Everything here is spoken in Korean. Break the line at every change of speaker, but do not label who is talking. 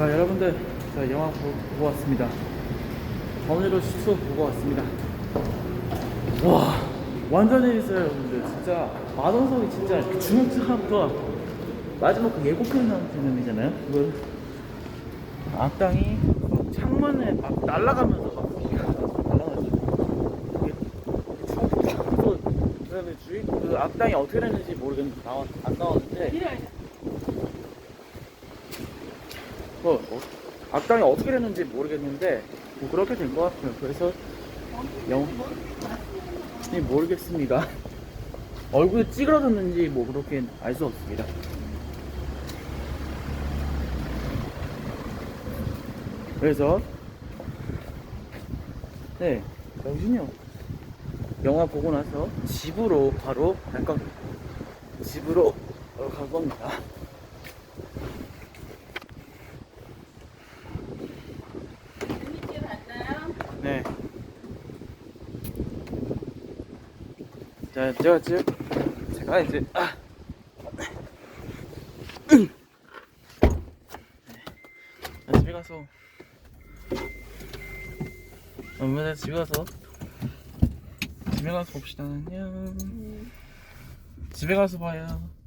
자 여러분들 자 영화 보, 보고 왔습니다. 전으로 슈트 보고 왔습니다. 와 완전 재밌어요 여러분들. 진짜 마동석이 진짜 그 주먹차부터 마지막 그 예고편 나온 장면이잖아요 그걸. 악당이 막 창문에 막 날아가면서 막 날아가지고. 이게 또 그다음에 주인 그 악당이 어떻게 됐는지 모르겠는데 나와 안 나왔는데 어, 어, 악당이 어떻게 됐는지 모르겠는데 뭐 그렇게 된 것 같아요. 그래서 영 네, 모르겠습니다. 얼굴이 찌그러졌는지 뭐 그렇게 알 수 없습니다. 그래서 네 영준이 형 영화 보고 나서 집으로 바로 갈 겁니다. 집으로 갈 겁니다.
재밌게 봤나요?
네. 자, 제가 지금 제가 이제 아. 네. 자, 집에 가서 엄마 집에 가서 집에 가서 봅시다. 안녕. 집에 가서 봐요.